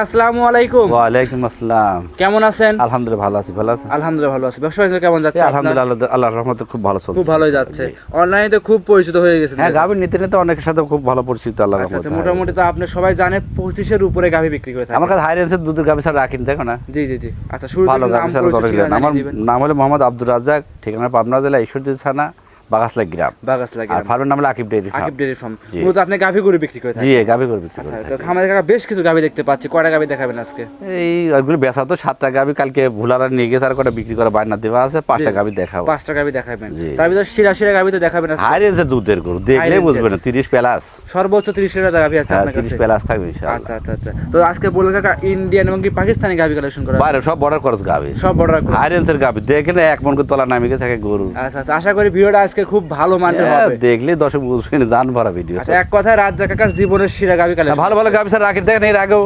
কাকা আসসালামু আলাইকুম। ওয়ালাইকুম আসসালাম। কেমন আছেন? আলহামদুলিল্লাহ ভালো আছি ভালো আছি আলহামদুলিল্লাহ ভালো আছি। ব্যবসা বাণিজ্য কেমন যাচ্ছে আলহামদুলিল্লাহ আল্লাহর রহমতে খুব ভালো চলছে। খুব ভালোই যাচ্ছে। অনলাইনে তো খুব পরিচিত হয়ে গেছে হ্যাঁ গাভীর নিতে নিতে অনেকের সাথে খুব ভালো পরিচিত আল্লাহর আচ্ছা আচ্ছা মোটামুটি তো আপনি সবাই জানে পঁচিশের উপরে গাভি বিক্রি করে থাকে আমার কাছে হাই রেঞ্জের দুধের গাভী ছাড়া রাখিনি দেখো না? জি জি জি। আচ্ছা শুরু ভালো গাভী ছাড়া। আমার নাম হলো মোহাম্মদ আব্দুর রাজ্জাক ঠিকানা পাবনা জেলা ঈশ্বরদী থানা। বাগাসলা গ্রাম। বাগাস লাগে আর ফার্মের নাম হলো Akib dairy Akib farm. Dairy farm মূলত আপনি গাভি গরু বিক্রি করে জি গাভী করে বিক্রি আচ্ছা করে তো খামারে কাকা বেশ কিছু গাভি দেখতে পাচ্ছি। কয়টা গাভি দেখাবেন আজকে? এই ওইগুলো বেচা তো সাতটা গাভী কালকে ভুলারা নিয়ে গেছে আর কটা বিক্রি করে বায়না দেওয়া আছে পাঁচটা গাভী দেখাবো। পাঁচটা গাভি দেখাবেন। তার ভিতরে শিরা শিরা গাভি তো দেখাবেন আজকে। রেঞ্জের দুধের গরু দেখলে range-এর। বুঝবে না তিরিশ প্লাস। সর্বোচ্চ তিরিশ লিটার গাভি আছে হ্যাঁ আপনার কাছে? প্লাস থাকবে ইনশাআল্লাহ। আচ্ছা আচ্ছা আচ্ছা। তো আজকে বললেন কাকা ইন্ডিয়ান এবং কি পাকিস্তানি গাভি কালেকশন করা বাইরে সব বর্ডার খরচ গাভী। সব বড় হাই রেঞ্জের গাভী দেখে না এক মন করে তোলা নামে গেছে একে গরু। আচ্ছা আচ্ছা আশা করি ভিডিওটা আজকে খুব ভালো মানের হ্যাঁ, হবে। দেখলে দর্শক বুঝবেন জান ভরা ভিডিও আচ্ছা এক কথায় রাজা কাকার জীবনের শিরা গাবি কালে ভালো ভালো গাবি স্যার রাখি দেখেন এর আগেও।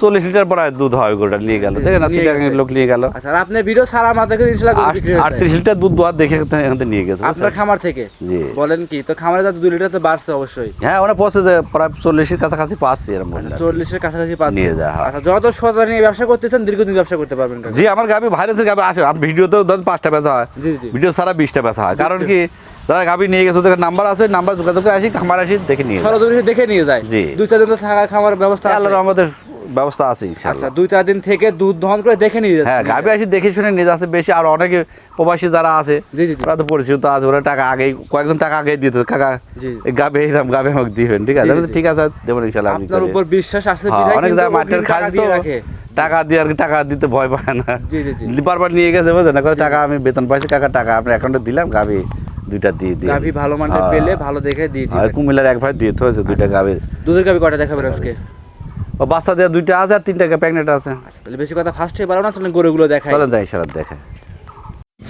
চল্লিশ লিটার পর দুধ হয় গরুটা নিয়ে গেল। দেখেন না সিটাগাঙের লোক নিয়ে গেল। আচ্ছা আপনি ভিডিও সারা মাথা ইনশাআল্লাহ যায়। আটত্রিশ লিটার দুধ দোয়ার দেখে এখান থেকে নিয়ে গেছে আপনার খামার থেকে? জি। বলেন কি তো খামারে তো দুই লিটার তো বাড়ছে অবশ্যই। হ্যাঁ ওরা পৌঁছে যে প্রায় চল্লিশের কাছাকাছি পাচ্ছি এরকম বললাম। চল্লিশের কাছাকাছি পাচ্ছে হয়। আচ্ছা যত সততা নিয়ে ব্যবসা করতেছেন দীর্ঘদিন ব্যবসা করতে পারবেন জি আমার গাভী ভাইরাসের গাভী আসে ভিডিওতেও ধরুন পাঁচটা বেচা হয়। ভিডিও ছাড়া বিশটা বেচা হয়। কারণ কি যারা গাভী নিয়ে গেছে ওদের নাম্বার আছে নাম্বার যোগাযোগ করে আসি খামার আসি দেখে নিয়ে যায়। দেখে নিয়ে যায়। জি। দুই চার দিন থাকা খামার ব্যবস্থা আছে। আমাদের ব্যবস্থা আছে আচ্ছা দুই চার দিন থেকে দুধ দহন করে দেখে নিয়ে হ্যাঁ গাভী আসি দেখে শুনে নিয়ে যাচ্ছে বেশি আর অনেকে প্রবাসী যারা আছে জি জি জি। ওরা তো পরিচিত আছে ওরা টাকা আগেই কয়েকজন টাকা আগেই দিত কাকা জি। এই গাভী আমাকে দিবেন ঠিক আছে? জি, আমি বলছি, জি। ঠিক আছে দেবেন ইনশাল্লাহ আপনার উপর বিশ্বাস আছে হ্যাঁ, অনেক জায়গায় মাঠের তো টাকা দিয়ে আর টাকা দিতে ভয় পায় না। বারবার নিয়ে গেছে বুঝলেন টাকা আমি বেতন পাইছি কাকা টাকা আপনার অ্যাকাউন্টে দিলাম গাভী। দুইটা দিয়ে দিয়ে। গাভি ভালো মানের হ্যাঁ। পেলে ভালো দেখে দিয়ে আর দিবেন। কুমিল্লার এক ভাই দিয়ে হয়েছে দুইটা গাভীর। দুধের গাভি কটা দেখাবেন আজকে? ও বাচ্চা দেওয়া দুইটা আছে আর তিনটা প্যাকেট আছে। আচ্ছা তাহলে বেশি কথা ফার্স্টে পারো না চলেন গরুগুলো দেখাই। চলেন যাই সারা দেখে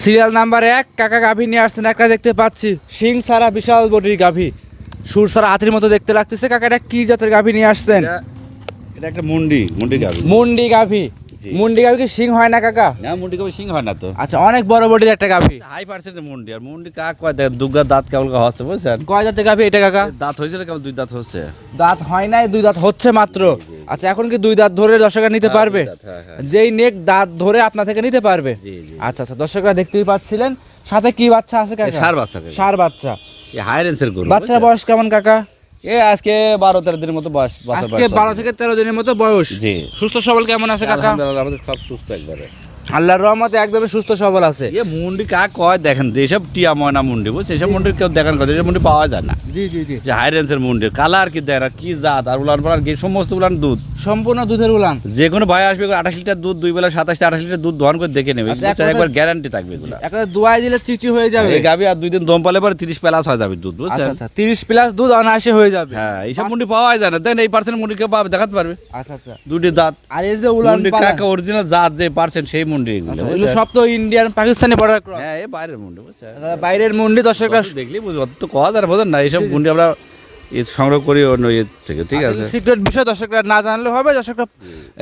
সিরিয়াল নাম্বার এক কাকা গাভী নিয়ে আসছেন একটা দেখতে পাচ্ছি। সিং সারা বিশাল বডির গাভী। সুর সারা হাতির মতো দেখতে লাগতেছে। কাকা এটা কি জাতের গাভী নিয়ে আসছেন? এটা একটা মুন্ডি মুন্ডি গাভী। মুন্ডি গাভী। মুন্ডি গাভী কি সিং হয় না কাকা? না মুন্ডি গাভী সিং হয় না তো। আচ্ছা অনেক বড় বডির একটা গাভী হাই পার্সেন্টের মুন্ডি আর মুন্ডি কাক কয়? দেখেন দুর্গা দাঁত কেবল হচ্ছে বুঝছেন? কয় জাতের গাভী এটা কাকা? দাঁত হয়েছিল কেবল দুই দাঁত হচ্ছে। দাঁত হয় নাই দুই দাঁত হচ্ছে মাত্র। আচ্ছা এখন কি দুই দাঁত ধরে দর্শকরা নিতে পারবে? হ্যাঁ হ্যাঁ। যেই নেক দাঁত ধরে আপনার থেকে নিতে পারবে? আচ্ছা আচ্ছা দর্শকরা দেখতেই পাচ্ছিলেন। সাথে কি বাচ্চা আছে কাকা? সার বাচ্চা সার বাচ্চা। হাই রেঞ্জের গরু বাচ্চার বয়স কেমন কাকা? এ আজকে বারো তেরো দিনের মতো বয়স আজকে বারো থেকে তেরো দিনের মতো বয়স। জি। সুস্থ সবল কেমন আছে কাকা? আলহামদুলিল্লাহ আমাদের সব সুস্থ একবারে। আল্লাহর রহমতে একদমই সুস্থ সবল আছে। এ মুন্ডি কা কয় দেখেন যেসব টিয়া ময়না মুন্ডি বুঝছে এসব মুন্ডি কেউ দেখেন কথা এসব মুন্ডি পাওয়া যায় না। জি জি জি। যে হাই রেঞ্জের মুন্ডি কালার কি দেখেন কি জাত আর উলান পালান কি সমস্ত উলান দুধ। সম্পূর্ণ দুধের উলান। যে কোনো ভাই আসবে আঠাশ লিটার দুধ দুই বেলা সাতাশ আঠাশ লিটার দুধ দহন করে দেখে নেবে। আচ্ছা, একবার গ্যারান্টি থাকবে এগুলো। একটা দুয়াই দিলে চিচি হয়ে যাবে। এই গাবি আর দুই দিন দম পালে পরে তিরিশ প্লাস হয়ে যাবে দুধ আচ্ছা বুঝছেন? আচ্ছা তিরিশ প্লাস দুধ অনায়াসে হয়ে যাবে। হ্যাঁ এইসব মুন্ডি পাওয়া যায় না। দেন এই পার্সেন্ট মুন্ডি কেউ পাবে দেখাতে পারবে। আচ্ছা আচ্ছা। দুটি দাঁত। আর এই যে উলান কাকা অরিজিনাল জাত যে পার্সেন্ট সেই মুন্ডি এগুলো আচ্ছা, এগুলো সব তো ইন্ডিয়ান পাকিস্তানি বর্ডার ক্রস হ্যাঁ এই বাইরের মুন্ডি বুঝছেন? বাইরের মন্ডি দর্শকরা দেখলি বুঝব তো কথা না বোঝেন না এইসব মুন্ডি আমরা সংগ্রহ করি অন্য ইয়ে থেকে ঠিক আছে? সিক্রেট বিষয় দর্শকরা না জানলে হবে দর্শকরা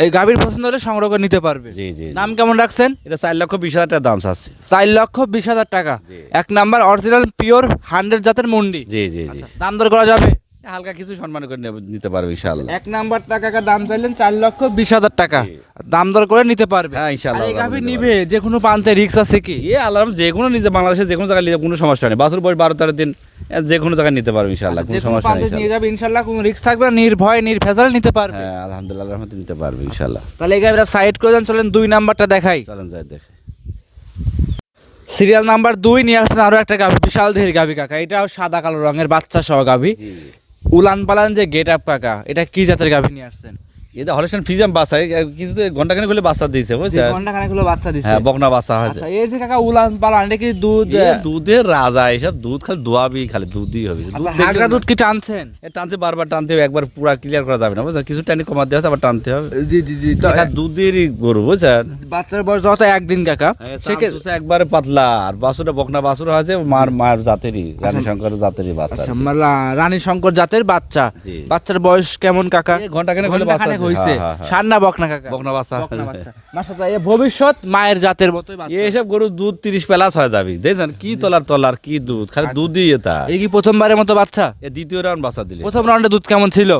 এই গাভীর পছন্দ হলে সংগ্রহ করে নিতে পারবে। জি জি নাম কেমন রাখছেন? এটা চার লক্ষ বিশ হাজার টাকা দাম চাচ্ছি। চার লক্ষ বিশ হাজার টাকা। এক নাম্বার অরিজিনাল পিওর হান্ড্রেড জাতের মন্ডি। জি জি জি। দাম দর করা যাবে? হালকা কিছু সম্মান করে নিতে পারবে ইনশাআল্লাহ। এক নাম্বার টাকা দাম চাইলেন চার লক্ষ বিশ হাজার টাকা। দাম দর করে নিতে পারবে। হ্যাঁ ইনশাআল্লাহ গাভী নিবে যে কোনো প্রান্তে রিক্স আছে কি? এ আল্লাহ যে কোনো নিজে বাংলাদেশে যে কোনো জায়গায় নিতে কোনো সমস্যা নেই বাসুর বয়স বারো তেরো দিন যে কোনো জায়গায় নিতে পারবে ইনশাআল্লাহ যে কোনো সমস্যা নেই নিয়ে যাবে ইনশাল্লাহ কোনো রিক্স থাকবে নির্ভয় নির্ভেজাল নিতে পারবে। হ্যাঁ আলহামদুলিল্লাহ রহমতে নিতে পারবে ইনশাআল্লাহ। তাহলে এই গাভীরা সাইড করে দেন চলেন দুই নাম্বারটা দেখাই। চলেন যাই দেখে। সিরিয়াল নাম্বার দুই নিয়ে আসছেন আরও একটা গাভী বিশাল দেহের গাভী কাকা। এটাও সাদা কালো রঙের বাচ্চা সহ গাভী। উলান পালান যে গেট আপ কাকা এটা কি জাতের গাভী নিয়ে আসছেন? এটা হলেশন কিছু ঘণ্টা বাচ্চা দিয়েছে বুঝছেন? ঘণ্টা খানেক হলো বাচ্চা দিচ্ছে হ্যাঁ বকনা বাচ্চা হয়েছে। আচ্ছা এই যে কাকা উলান পালান এটা কি দুধ? দুধের রাজা এসব দুধ খালি দোয়াবি খালি দুধই হবে। দুধ আচ্ছা, দেখলে হাগরা দুধ কি টানছেন? এ টানতে বারবার টানতে হবে একবার পুরো ক্লিয়ার করা যাবে না বুঝছেন? কিছু টানি কমাতে হবে আবার টানতে হবে। জি জি জি দেখা দুধেরই গরু বুঝছেন? বাচ্চার বয়স যত একদিন কাকা। একবারে পাতলা আর বাসুটা বকনা বাসুর আছে মার মার জাতেরই রানী শঙ্কর জাতেরই বাচ্চা। আচ্ছা রানী শঙ্কর জাতের বাচ্চা। বাচ্চার বয়স কেমন কাকা? ঘণ্টা খানেক হলে বাচ্চা। হইছে। বকনা কাকা। বকনা বাচ্চা। বকনা বাচ্চা। মাশাআল্লাহ ভবিষ্যৎ মায়ের জাতের মতোই বাচ্চা। এইসব গরু দুধ তিরিশ প্লাস হয়ে যাবে। দেখছেন কি তলার তলার কি দুধ খালি দুধই এটা। এই কি প্রথমবারের মতো বাচ্চা? এ দ্বিতীয় রাউন্ড বাচ্চা দিলে। প্রথম রাউন্ডে দুধ কেমন ছিল?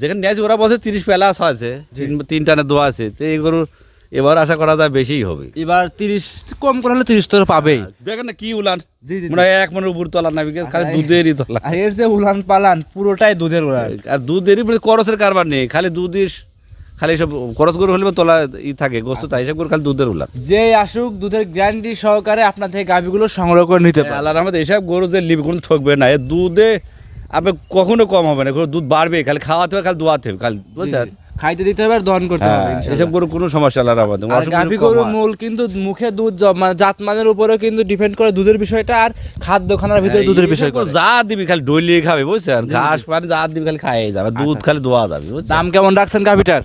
যেখানে নিয়েছে ওরা বসে তিরিশ প্যালাস আছে তিনটা তিন দোয়া আছে। তো এই গরুর এবার আশা করা যায় বেশিই হবে। এবার তিরিশ কম করে হলে তিরিশ তো পাবেই। দেখেন না কি উলান। মনে এক মনের উপর তলা নাবি খালি। দুধেরই তলা এর যে উলান পালান পুরোটাই দুধের উলান। আর দুধেরই করসের কারবার নেই খালি দুধই খালি সব খরচ গরু হলে তলা ই থাকে গোস্ত তাই সব গরু খালি দুধের উলান। যে আসুক দুধের গ্যারান্টি সহকারে আপনার থেকে গাভিগুলো সংগ্রহ করে নিতে পারে। আল্লাহ রহমত এসব গরু যে লিবি কোনো ঠকবে না এ দুধে আপনি কখনো কম হবে না দুধ বাড়বে খালি খাওয়াতে হবে খালি দোয়াতে হবে খালি বুঝছেন? খাইতে দিতে হবে আর দহন করতে হবে হ্যাঁ ইনশাআল্লাহ। এসব গরু কোনো সমস্যা রহমত আর গাভি গরুর মূল কিন্তু মুখে দুধ মানে জাতমানের উপরেও কিন্তু ডিপেন্ড করে দুধের বিষয়টা আর খাদ্য খানার ভিতরে দুধের বিষয়। যা দিবি খালি ডলিয়ে খাবে বুঝছেন? ঘাস পানি যা দিবি খালি খাই যাবে দুধ খালি দোয়া যাবে দাম কেমন রাখছেন গাভিটার?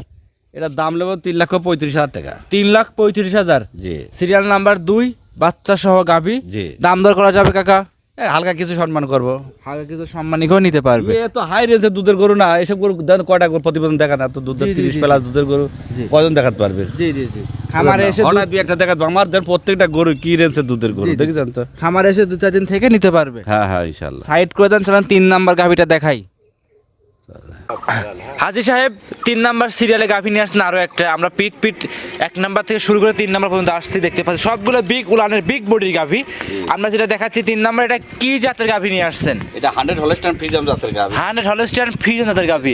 এটার দাম নেব তিন লক্ষ পঁয়ত্রিশ হাজার টাকা। তিন লাখ পঁয়ত্রিশ হাজার। জি। সিরিয়াল নাম্বার দুই বাচ্চা সহ গাভি। জি। দাম দর করা যাবে কাকা? হালকা কিছু সম্মান করব। হালকা কিছু সম্মানই করে নিতে পারবে। এ তো হাই রেঞ্জের দুধের গরু না এসব গরু কয়টা গরু? প্রতিবেদন দেখা না তো দুধের তিরিশ পেলা প্লাস দুধের গরু। কজন দেখাতে পারবে? জি জি জি। খামারে এসে হঠাৎ দুই একটা দেখাতে আমার দেন প্রত্যেকটা গরু কি রেঞ্জের দুধের গরু। দেখেছেন তো? খামারে এসে দু চার দিন থেকে নিতে পারবে। হ্যাঁ হ্যাঁ ইনশাল্লাহ। সাইড করে দেন চলেন তিন নাম্বার গাভিটা দেখাই। হাজি সাহেব তিন নাম্বার সিরিয়ালে গাভি নিয়ে আসছেন আরও একটা। আমরা পিট পিট এক নাম্বার থেকে শুরু করে তিন নাম্বার পর্যন্ত আসছি দেখতে পাচ্ছি। সবগুলো বিগ উলানের বিগ বডির গাভি। আমরা যেটা দেখাচ্ছি তিন নাম্বার এটা কি জাতের গাভি নিয়ে আসছেন? এটা হান্ড্রেড হলস্টান ফ্রিজাম জাতের গাভি। হান্ড্রেড হলস্টাইন ফিজন জাতের গাভি।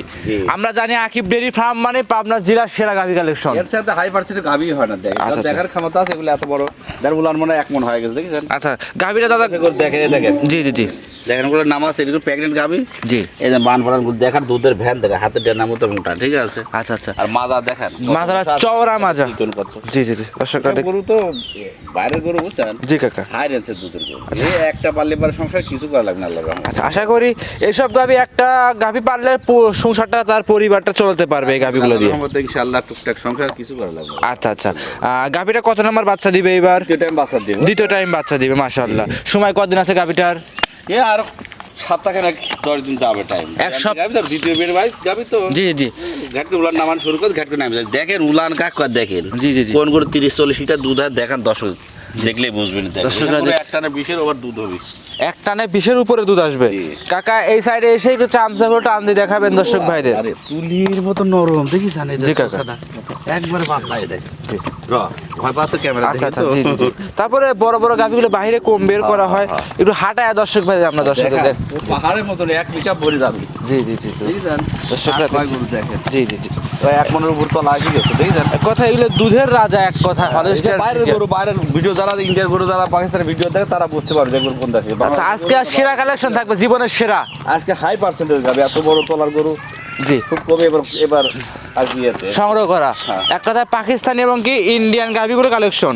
আমরা জানি আকিব ডেরি ফার্ম মানে পাবনা জেলার সেরা গাভি কালেকশন এর সাথে হাই পার্সেন্টের গাভি হয় না দেখ। আচ্ছা, আচ্ছা। দেখার ক্ষমতা আছে এগুলো এত বড়। দেড় উলান মনে এক মন হয়ে গেছে দেখেছেন? আচ্ছা গাভিটা দাদা দেখেন দেখেন। জি জি জি। দেখেন ওগুলো নাম আছে এগুলো প্রেগনেন্ট গাভি? জি। এই যে মান ভরান দেখার দুধের ভ্যান দেখে হাতের ডেনা মতো মোটা ঠিক আছে? আচ্ছা আচ্ছা। আর মাজা দেখেন মাথাটা চওড়া মাজা। জি জি জি দর্শকরা গরু তো বাইরের গরু বুঝছেন? জি কাকা। হাই রেঞ্জের দুধের গরু। এই একটা পারলে পরে সংসার কিছু করা লাগবে না আল্লাহ আচ্ছা আশা করি এইসব গাভি একটা গাভি পারলে সংসারটা তার পরিবারটা চলতে পারবে এই গাভিগুলো দিয়ে। ইনশাআল্লাহ টুকটাক সংসার কিছু করা লাগবে আচ্ছা আচ্ছা। গাভিটা কত নম্বর বাচ্চা দিবে এবার দ্বিতীয় টাইম বাচ্চা দিবে। দ্বিতীয় টাইম বাচ্চা দিবে মাশাআল্লাহ। সময় কতদিন আছে গাভিটার? এ আর সপ্তাহখানেক দশ দিন যাবে টাইম এক সপ্তাহ। যাবি দ্বিতীয় বের ভাই যাবি তো। জি জি। ঘাটকে উলান নামান শুরু করে ঘাটকে নামে। দেখেন উলান কাক কর দেখেন। জি, জি, জি। কোন করে তিরিশ চল্লিশ লিটার দুধ হয় দেখেন দশক দেখলেই বুঝবেন। দর্শকরা একটানা একটা না বিশের ওভার দুধ হবে। এক টানে বিশের উপরে দুধ আসবে। কাকা এই সাইডে এসে একটু চামচাগুলো টান দিয়ে দেখাবেন দর্শক ভাইদের। তুলির মতো নরম দেখি জানে জি, কাকা। একবারে ক্যামেরা আচ্ছা আচ্ছা জি জি জি। তারপরে বড় বড় গাভিগুলো বাইরে কম বের করা হয়। একটু হাঁটায় দর্শক ভাই আমরা দর্শকদের পাহাড়ের মতন এক লিটার ভরে যাবে। জি জি জি জি। দর্শকরা জি জি জি। এক মনের উপর তলা আসি গেছে দেখেছেন কথা এগুলো দুধের রাজা এক কথা এই বাইরের গরু বাইরের ভিডিও যারা ইন্ডিয়ার গরু যারা পাকিস্তানের ভিডিও দেখে তারা বুঝতে পারবে যে কোন দেশে। আচ্ছা আজকে সেরা কালেকশন থাকবে জীবনের সেরা। আজকে হাই পার্সেন্টেজ যাবে এত বড় তলার গরু। জি। খুব কমে এবার এবার সংগ্রহ করা। হ্যাঁ। এক কথায় পাকিস্তানি এবং কি ইন্ডিয়ান গাভিগুলো কালেকশন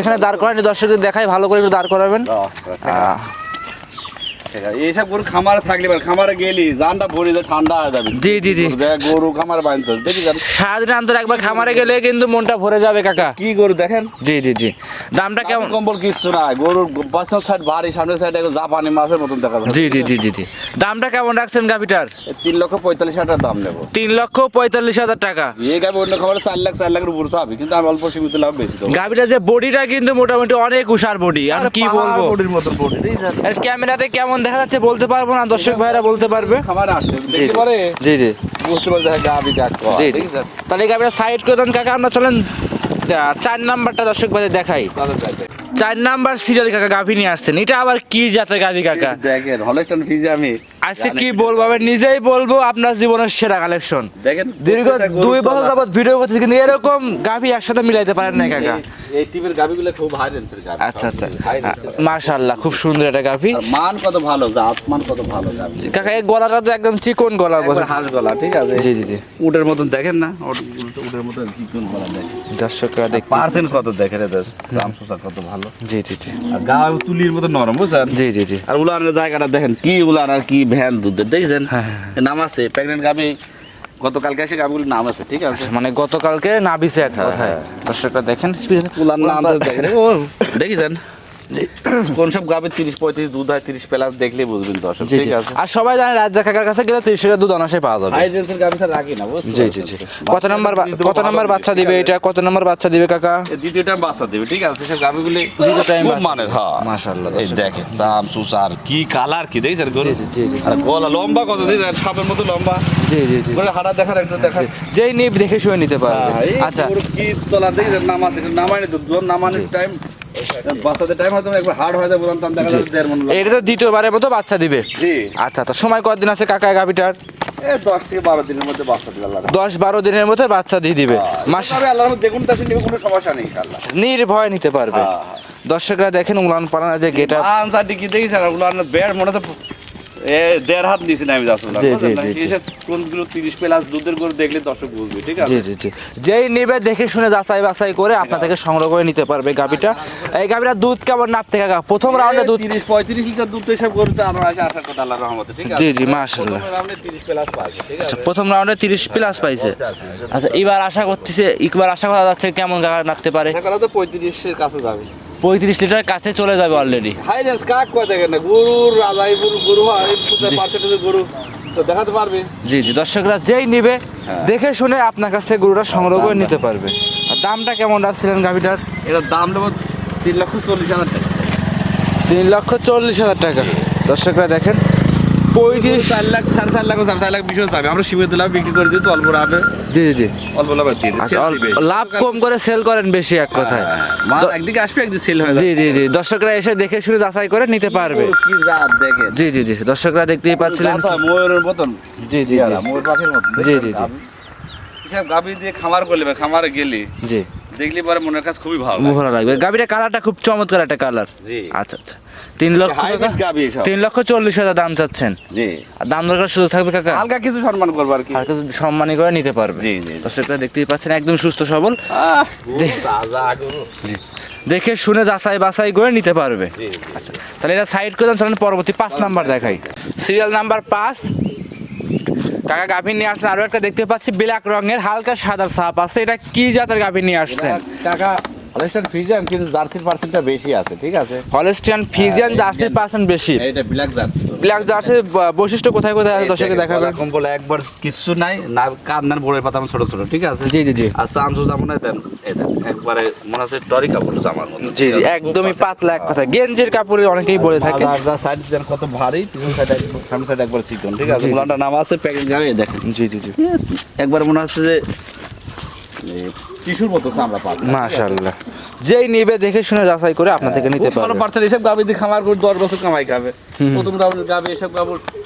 এখানে দাঁড় করানি দর্শকদের দেখাই ভালো করে দাঁড় করাবেন। এইসব গরু খামারে থাকলে খামারে গেলি জানটা ভরে যায় ঠান্ডা হয়ে যাবে। জি, জি, জি। গরু খামার বাঁধতে দেখি সারাদিন আন্তর একবার খামারে গেলে কিন্তু মনটা ভরে যাবে কাকা। কি গরু দেখেন? জি জি জি। দামটা কেমন? কম্বল কিচ্ছু না গরুর পাঁচশো সাইড ভারী সামনের সাইড জাপানি মাছের মতন দেখা যায় জি জি জি জি জি। দামটা কেমন রাখছেন গাভিটার? তিন লক্ষ পঁয়তাল্লিশ হাজার দাম নেব। তিন লক্ষ পঁয়তাল্লিশ হাজার টাকা। এই গাবি অন্য খাবারে চার লাখ চার লাখের উপর চাবি কিন্তু আমি অল্প সীমিত লাভ বেশি গাভিটার যে বডিটা কিন্তু মোটামুটি অনেক উষার বডি। আর কি বলব? বডির মতন বডি। ক্যামেরাতে কেমন দেখা যাচ্ছে বলতে পারব না দর্শক ভাইরা বলতে পারবে। জি জি জি বুঝতে পারছে গাবি জি জি। তাহলে গাভিটা সাইড করে দেন কাকা আমরা চলেন চার নাম্বারটা দর্শক ভাইদের দেখাই। চার নাম্বার সিরিয়াল কাকা গাভি নিয়ে আসছেন। এটা আবার কি জাতের গাভি কাকা? দেখেন হলেস্টন ফিজে আমি। আজকে কি বলব আমি নিজেই বলব আপনার জীবনের সেরা কালেকশন দেখেন দীর্ঘ দুই বছর যাবত ভিডিও করতেছি কিন্তু এরকম গাভি একসাথে মিলাইতে পারেন না কাকা। এই- খুব হাই রেঞ্জের গাবি আচ্ছা আচ্ছা। মাশাআল্লাহ খুব সুন্দর একটা গাভি। মান কত ভালো জাত মান কত ভালো কাকা এই গলাটা তো একদম চিকন গলা বসে হাঁস গলা ঠিক আছে? জি জি জি। উটের মতন দেখেন না উট- উট- উটের মতন চিকন গলা দেখেন। দর্শকরা দেখ পার্সেন্ট কত দেখে রে দেশ দাম সোসা কত ভালো। জি জি জি। আর গা তুলির মতো নরম বুঝছেন? জি জি জি। আর উলানের জায়গাটা দেখেন কি উলান আর কি ভ্যান দুধের দেখেছেন? হ্যাঁ, নাম আছে প্রেগনেন্ট গাবি গতকালকে এসে গাবিগুলোর নাম আছে ঠিক আছে? মানে গতকালকে নাবিছে এক কথায়। দর্শকরা দেখেন। দেখেছেন? কোন সব গাবে তিরিশ পঁয়ত্রিশ দুধ হয় তিরিশ প্লাস দেখলেই বুঝবেন দর্শক ঠিক আছে? আর সবাই জানে রাজ্জা কাকার কাছে গেলে তিরিশ লিটার দুধ অনাসে পাওয়া যাবে। হাই রেঞ্জের গাবি স্যার রাখি না জি জি জি। কত নাম্বার কত নাম্বার বাচ্চা দিবে এটা? কত নাম্বার বাচ্চা দিবে কাকা? দ্বিতীয় টাইম বাচ্চা দেবে ঠিক আছে? সব গাবিগুলি দ্বিতীয় মানের হ্যাঁ। মাশাআল্লাহ, এই দেখেন সাম সুসার কি কালার কি দেখছেন গরু? জি, জি, জি। আর গলা লম্বা কত সাপের মতো লম্বা। জি জি জি। করে হাঁটা দেখার একটু দেখা। যেই নিব দেখে শুয়ে নিতে পারবে। আচ্ছা। আচ্ছা কি তলা দেখছেন? নামাজ তো জোর নামানোর টাইম বাচ্চাদের টাইম হয়তো একবার হার্ড হয়ে বললাম তখন দেখা যাবে দেড় মন এটা তো দ্বিতীয়বারের মতো বাচ্চা দিবে? জি। আচ্ছা তো সময় কতদিন আছে কাকা গাভিটার? দশ থেকে বারো দিনের মধ্যে বাচ্চা দিবে দশ বারো দিনের মধ্যে বাচ্চা দিয়ে দিবে। মাস দেখুন তাছে নিবে কোনো সমস্যা নেই ইনশাআল্লাহ। নির্ভয় নিতে পারবে। হ্যাঁ, হ্যাঁ। দর্শকরা দেখেন উলান পালানা যে গেটা আনসার কি আর বেড মনে তো দেড় হাত নিয়েছি না আমি যাচ্ছি জি, জি, জি, জি। কোনগুলো তিরিশ প্লাস দুধের গরু দেখলে দর্শক বুঝবে ঠিক আছে? জি জি জি। যেই নিবে দেখে শুনে যাচাই বাছাই করে আপনার থেকে সংগ্রহ করে নিতে পারবে গাভিটা। এই গাভিটা দুধ কেমন নাপতে কাকা প্রথম রাউন্ডে দুধ তিরিশ পঁয়ত্রিশ লিটার দুধ তো এসব গরুতে আমার আছে আসার কথা আল্লাহর রহমতে ঠিক আছে? জি, জি, মাশাআল্লাহ। প্রথম রাউন্ডে তিরিশ প্লাস পাইছে আচ্ছা প্রথম রাউন্ডে তিরিশ প্লাস পাইছে। আচ্ছা এবার আশা করতেছে এবার আশা করা যাচ্ছে কেমন গাড়া নাপতে পারে। তো পঁয়ত্রিশের কাছে যাবে। পঁয়ত্রিশ লিটার কাছে চলে যাবে অলরেডি হাই রেঞ্জ কাক কয় দেখেন না? গরুর রাজাই গরু গরু হয় জি। পার্সেন্টেজের গরু তো দেখাতে পারবে? জি জি দর্শকরা যেই নিবে হ্যাঁ। দেখে শুনে আপনার কাছ থেকে গরুটা সংগ্রহ করে নিতে পারবে। আর দামটা কেমন রাখছিলেন গাভিটার? এটার দাম নেব তিন লক্ষ চল্লিশ হাজার টাকা। তিন লক্ষ চল্লিশ হাজার টাকা। দর্শকরা দেখেন পঁয়ত্রিশ চার লাখ সাড়ে চার লাখ চার লাখ বিশ যাবে। আমরা শিবের দিলাম বিক্রি করে দিই তো অল্প লাভে। জি জি জি। অল্প লাভে দিয়ে আচ্ছা। লাভ কম করে সেল করেন বেশি এক কথায়। হ্যাঁ, মাল একদিকে আসবে একদিকে সেল হয়ে জি জি জি। দর্শকরা এসে দেখে শুনে যাচাই করে নিতে পারবে। কি জাত দেখেন। জি জি জি। দর্শকরা দেখতেই পাচ্ছিলেন ময়ূরের মতন। জি জি ময়ূর পাখির মতন। জি, জি, জি। গাভি দিয়ে খামার করলে খামারে গেলি জি। দেখলি পরে মনের কাছে খুবই ভালো ভালো লাগবে। গাভিটা কালারটা খুব চমৎকার একটা কালার। জি। আচ্ছা আচ্ছা। তিন লক্ষ তিন লক্ষ চল্লিশ হাজার দাম চাচ্ছেন। জি। আর দাম দরকার শুধু থাকবে কাকা? হালকা কিছু সম্মান করব আর কি। আর কিছু সম্মানী করে নিতে পারবে। জি, জি, জি। দর্শকরা দেখতেই পাচ্ছেন একদম সুস্থ সবল। গরু। দেখে শুনে যাচাই বাছাই করে নিতে পারবে। জি, জি। আচ্ছা তাহলে এটা সাইড করে দেন চলেন পরবর্তী পাঁচ নাম্বার দেখাই। সিরিয়াল নাম্বার পাঁচ। কাকা গাভীর নিয়ে আসছেন আরও একটা দেখতে পাচ্ছি ব্ল্যাক রঙের হালকা সাদা সাপ আছে। এটা কি জাতের গাভীর নিয়ে আসছেন? কাকা হলস্টিয়ান ফ্রিজিয়ান কিন্তু জার্সির পার্সেন্টটা বেশি আছে ঠিক আছে? হলস্টিয়ান ফিজিয়ান হ্যাঁ, জার্সির পার্সেন্ট বেশি। এটা ব্ল্যাক জার্সি। ব্ল্যাক জার্সির বৈশিষ্ট্য কোথায় কোথায় আছে দেখাবেন? কম্বল একবার কিছু নাই না কান্নার বোর্ডের পাতা ছোট ছোট ঠিক আছে? জি জি জি। আর চামচু যেমন দেন দেন একবারে মনে হচ্ছে টরি কাপড় জামার মতো। জি জি একদমই পাতলা এক কথা। গেঞ্জির কাপড়ে অনেকেই বলে থাকে। সাইড দেন কত ভারী পিছন সাইড সামনে সাইড একবার চিকন ঠিক আছে? গুলানটা নাম আছে প্যাকেজ গায়ে দেখেন। জি জি জি। একবার মনে হচ্ছে যে টিস্যুর মতো চামড়া মাশাআল্লাহ। যেই নিবে দেখে শুনে যাচাই করে আপনার থেকে নিতে ভালো পারবে। পার্সেল এসব গাবি দিয়ে খামার করে দশ বছর কামাই খাবে। প্রথম গাবি এসব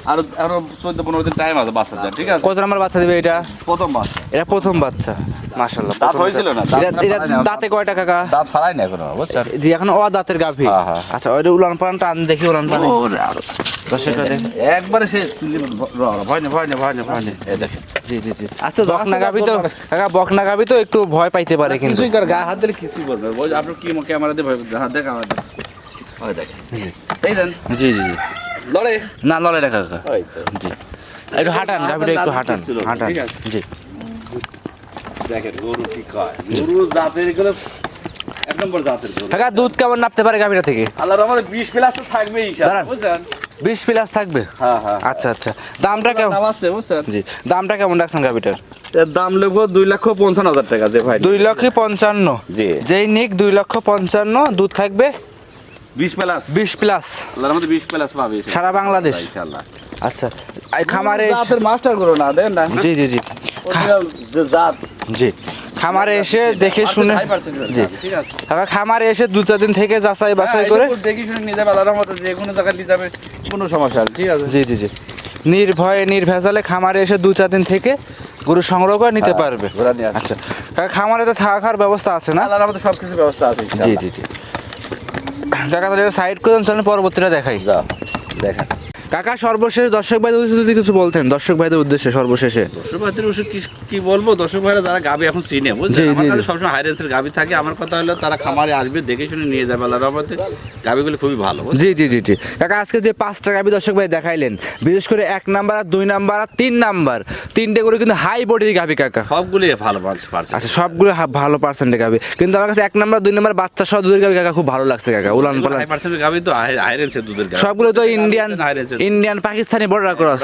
আরও আরও চোদ্দ পনেরো দিন টাইম আছে বাচ্চা যার ঠিক আছে? কত নাম্বার বাচ্চা দিবে এটা? প্রথম বাচ্চা। এটা প্রথম বাচ্চা মাশাআল্লাহ দাঁত হয়েছিল না? এটা- না দাঁতে কাকা? দাঁত ফালাই না এখনও বুঝছেন? জি এখন ও দাঁতের গাভী। হ্যাঁ, হ্যাঁ। আচ্ছা ওইটা উলান পালান টান দেখি উলান পালান একবারে সে ভয় নেই ভয় নেই ভয় দেখেন। জি জি জি। বকনা গাভী তো কাকা বকনা তো একটু ভয় পাইতে পারে কিন্তু। কিছুই কর গায়ে হাত দিলে কিছুই করবে। ওই আপনার কি ক্যামেরা দিয়ে ভয় হাত দেখা আমার ওই দেখেন। দেখছেন? জি জি জি। লড়ে? না লড়াই না কাকা ওই তো। জি। একটু হাঁটান গাভীটা একটু হাঁটান ছিল, হাঁটান। জি। দেখেন গরু কি কয়? গরু জাতের এগুলো এক নম্বর জাতের গরু। কাকা দুধ কেমন নাপতে পারে গাভীটা থেকে? আল্লাহর আমাদের বিশ প্লাস তো থাকবেই বুঝছেন? বিশ প্লাস থাকবে? হ্যাঁ হ্যাঁ আচ্ছা আচ্ছা। দামটা কেমন? জি। দামটা কেমন রাখছেন গাভীটার? দাম লেবো দুই লক্ষ পঞ্চান্ন হাজার টাকা যে ভাই। দুই লক্ষ পঞ্চান্ন। জি। যেই নিক দুই লক্ষ পঞ্চান্ন দুধ থাকবে বিশ প্লাস। বিশ প্লাস। আল্লাহর প্লাস পাবে সারা বাংলাদেশ? ইনশাআল্লাহ। আচ্ছা এই খামারে জাতের মাস্টার করো না দেন না। জি জি জি। যে জাত। জি খামারে এসে দেখে শুনে জি। ঠিক আছে। কাকা খামারে এসে দু চার দিন থেকে যাচাই বাছাই হ্যাঁ, করে এরকম দেখি শুনে নিয়ে যাবে আল্লাহর মতো যে কোনো জায়গায় নিয়ে যাবে কোনো সমস্যা নেই ঠিক আছে। জি জি জি। নির্ভয়ে নির্ভেজালে খামারে এসে দু চার দিন থেকে গরু সংগ্রহ করে নিতে হ্যাঁ, পারবে। আচ্ছা খামারে তো থাকার ব্যবস্থা আছে না? আল্লাহর মতো সব কিছু ব্যবস্থা আছে জি জি জি। কাকা তাহলে সাইড করে পরবর্তীটা দেখাই। যা দেখেন। কাকা সর্বশেষ দর্শক ভাইদের উদ্দেশ্যে যদি কিছু বলতেন দর্শক ভাইদের উদ্দেশ্যে সর্বশেষে। দর্শক ভাইদের কি কি বলব? দর্শক ভাইরা যারা গাবি এখন চিনে বুঝছেন আমার কাছে সবসময় হাই রেঞ্জের গাবি থাকে। আমার কথা হলো তারা খামারে আসবে দেখে শুনে নিয়ে যাবে। আল্লাহর রহমতে গাবিগুলো খুবই ভালো জি জি জি জি। কাকা আজকে যে পাঁচটা গাবি দর্শক ভাই দেখাইলেন বিশেষ করে এক নাম্বার আর দুই নাম্বার আর তিন নাম্বার তিনটে করে কিন্তু হাই বডির গাবি কাকা। সবগুলোই ভালো পারছে আচ্ছা সবগুলো ভালো পার্সেন্টে গাবি। কিন্তু আমার কাছে এক নাম্বার দুই নাম্বার বাচ্চা সহ দুধের গাবি কাকা খুব ভালো লাগছে কাকা। উলান পালান হাই পার্সেন্টের গাবি তো হাই রেঞ্জের দুধের গাবি। সবগুলো তো ইন্ডিয়ান হাই রেঞ্জের ইন্ডিয়ান পাকিস্তানি বর্ডার ক্রস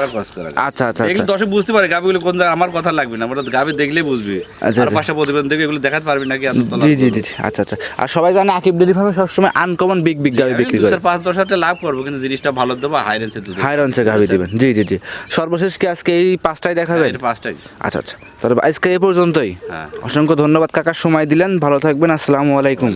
আচ্ছা আচ্ছা এগুলো আচ্ছা। দর্শক বুঝতে পারে গাবিগুলো কোন জায়গায় আমার কথা লাগবে না আমরা গাবি দেখলেই বুঝবি। আচ্ছা, আর আচ্ছা। পাঁচটা প্রতিবেদন দেখে এগুলো দেখাতে পারবি নাকি জি জি জি আচ্ছা আচ্ছা। আর সবাই জানে আকিব ডেলি ফার্মে সবসময় আনকমন বিগ বিগ গাবি বিক্রি করে। পাঁচ দশ হাজার লাভ করব কিন্তু জিনিসটা ভালো দেবো হাই রেঞ্জের দুধ হাই রঞ্চে গাবি দিবেন। জি জি জি। সর্বশেষ কি আজকে এই পাঁচটাই দেখাবেন? এটা পাঁচটাই। আচ্ছা আচ্ছা। তাহলে আজকে এই পর্যন্তই। হ্যাঁ। অসংখ্য ধন্যবাদ কাকা সময় দিলেন। ভালো থাকবেন। আসসালামু আলাইকুম।